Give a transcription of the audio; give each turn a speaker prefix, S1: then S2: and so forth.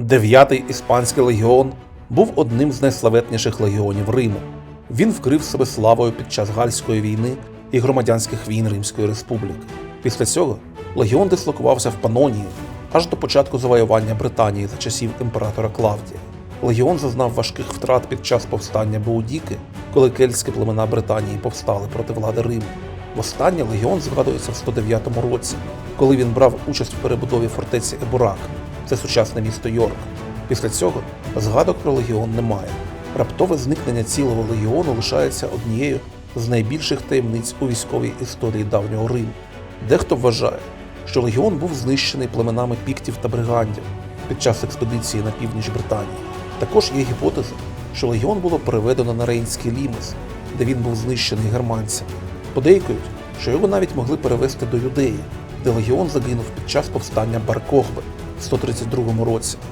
S1: Дев'ятий іспанський легіон був одним з найславетніших легіонів Риму. Він вкрив себе славою під час Гальської війни і громадянських війн Римської республіки. Після цього легіон дислокувався в Панонії аж до початку завоювання Британії за часів імператора Клавдія. Легіон зазнав важких втрат під час повстання Боудіки, коли кельтські племена Британії повстали проти влади Риму. Востаннє легіон згадується в 109 році, коли він брав участь в перебудові фортеці Ебурак, це сучасне місто Йорк. Після цього згадок про легіон немає. Раптове зникнення цілого легіону лишається однією з найбільших таємниць у військовій історії давнього Риму. Дехто вважає, що легіон був знищений племенами піктів та бригандів під час експедиції на північ Британії. Також є гіпотеза, що легіон було переведено на Рейнський лімес, де він був знищений германцями. Подейкують, що його навіть могли перевести до Юдеї, де легіон загинув під час повстання Бар-Кохби 132 році.